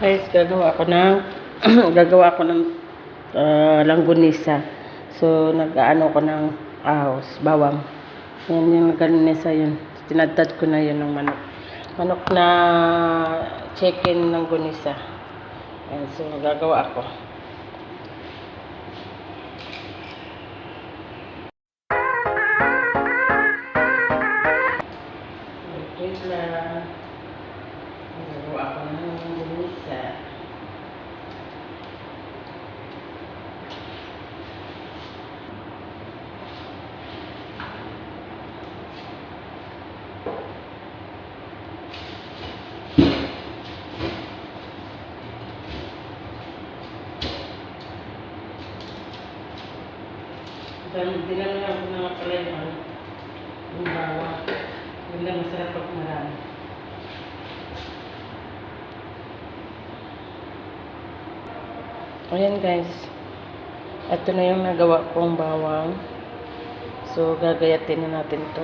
Guys, gagawa ako ng gagawa ako ng ah, langgunisa. So, nag-ano ko ng ahos, bawang. Yan yung langgunisa yun. Tinadtad ko na yun ng manok. Manok na chicken langgunisa. Yan, so gagawa ako. Wait lang. Gagawa ako ng langgunisa. Dahil dinamihan ko na nga pala yung ano, yung bawang. Yun lang masarap pag marami. Ayan guys. Ito na yung nagawa kong bawang. So, gagayatin na natin to.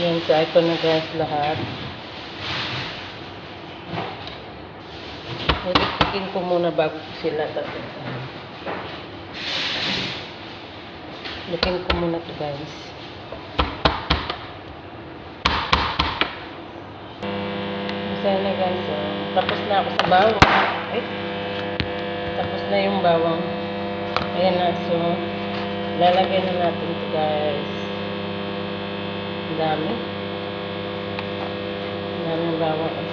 Ayan, so ito na guys lahat. Hilipikin ko muna bago sila tapos. Hilipikin ko muna to guys. Masaya na guys. oh. Tapos na ako sa bawang. Ay. Tapos na yung bawang. Ayan na. So, lalagay na natin to guys. Ang dami. Ang daming bawang. eh.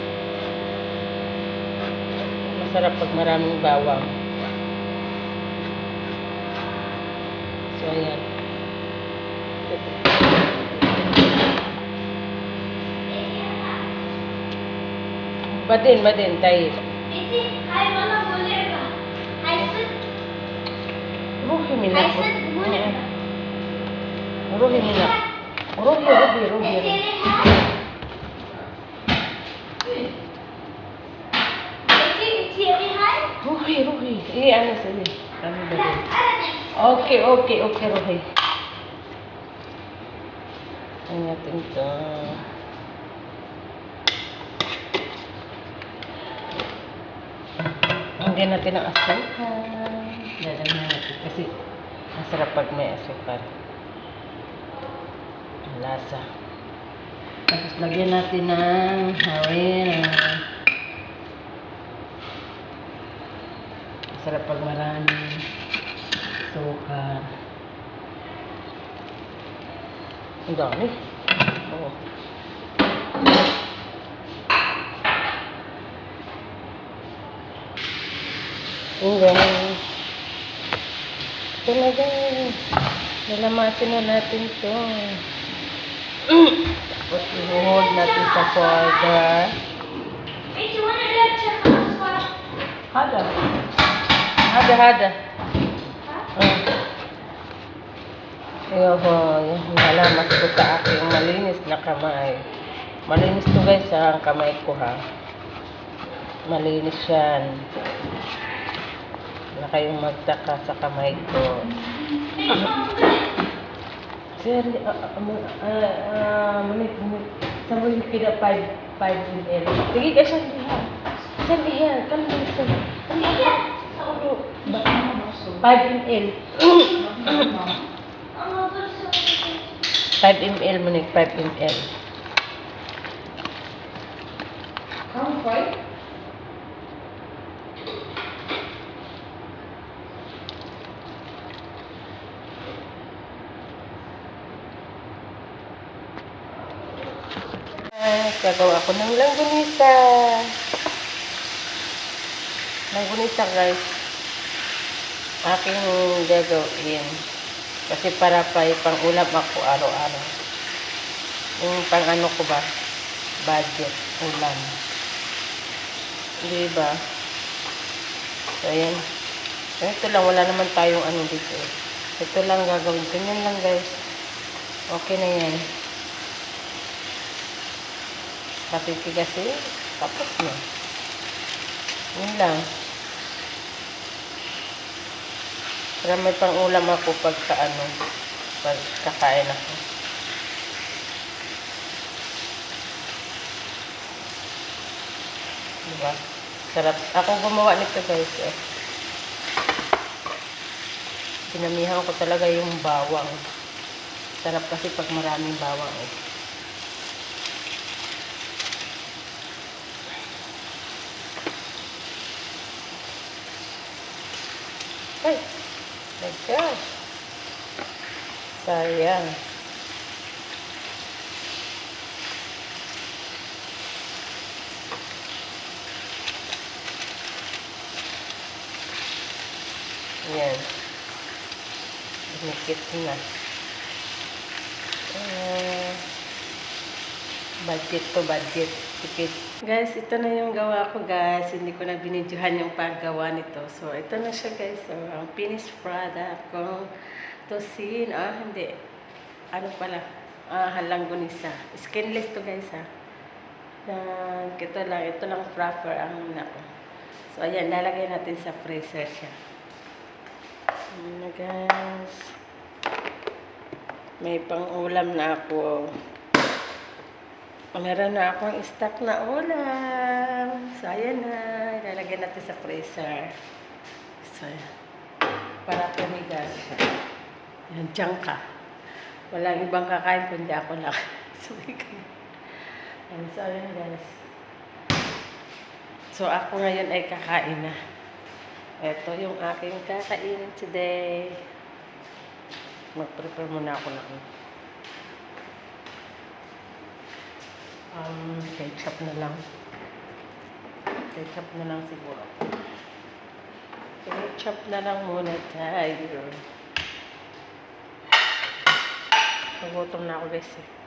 Masarap pag maraming bawang. So, ayan. બધીન બધીન તૈયાર روحي من روحي من روحي روحي روحي روحي روحي ايه انا سليم اوكي اوكي اوكي روحي انا تنتظر Ayan natin ang asukal. Dadagyan natin kasi masarap pag may asukal. Ang lasa. Tapos lagyan natin ng harina. Masarap pag marami. Sukal. Ang dami. Oo. And then, ito na guys. Nilamasin na natin to. Tapos ihuhod natin sa folder. Wait, you want to do check on this one? Hada. Hada, hada. Huh? Uh. Yung halamas ko sa aking malinis na kamay. Malinis to guys ha, ang kamay ko ha. Malinis yan. Wala kayong magtaka sa kamay ko. Sir, ah, ah, ah, ah, manit. Sabi yung kida 5, 5 ml. Sige ka siya diha. Sir, diha. Kalma sir. Kalma. Ulo. Ba- 5 ml. Oh, but so 5 ml mo 5 ml. Ah, gagawa ako ng langgunisa. Langgunisa guys. Aking gagawin. Kasi para pa pang ulam ako araw-araw. Yung pang ano ko ba? Budget. Ulam. Di ba? So, ayan. Ito lang. Wala naman tayong ano dito. Ito lang gagawin. Ganyan lang guys. Okay na yan. Papipigasin. Tapos na. Yun lang. Para may pang-ulam ako pagka ano, pag kakain ako. Diba? Sarap. Ako gumawa nito guys eh. Pinamihan ko talaga yung bawang. Sarap kasi pag maraming bawang eh. Ay! Nagka! Sayang. Yan. Dumikit na. Budget to budget. Tipid. Guys, ito na yung gawa ko guys. Hindi ko na binidyohan yung paggawa nito. So, ito na siya guys. So, ang finished product kong tosin. Ah, hindi. Ano pala? Ah, halanggunisa. Skinless to guys ha. Yan. Ito lang. Ito lang proper ang una ko. So, ayan. Lalagay natin sa freezer siya. Ayan na guys. May pang-ulam na ako. Meron na akong stock na ulam. So, ayan na. Ilalagay natin sa freezer. So. Para tumigas siya. Yan, dyan ka. Walang ibang kakain kundi ako lang. so, ikaw. Ayan, so, ayan guys. So, ako ngayon ay kakain na. Ito yung aking kakainin today. Mag-prepare muna ako ng um, ketchup na lang. Ketchup na lang siguro. Ketchup na lang muna tayo. Nagutom na ako guys eh.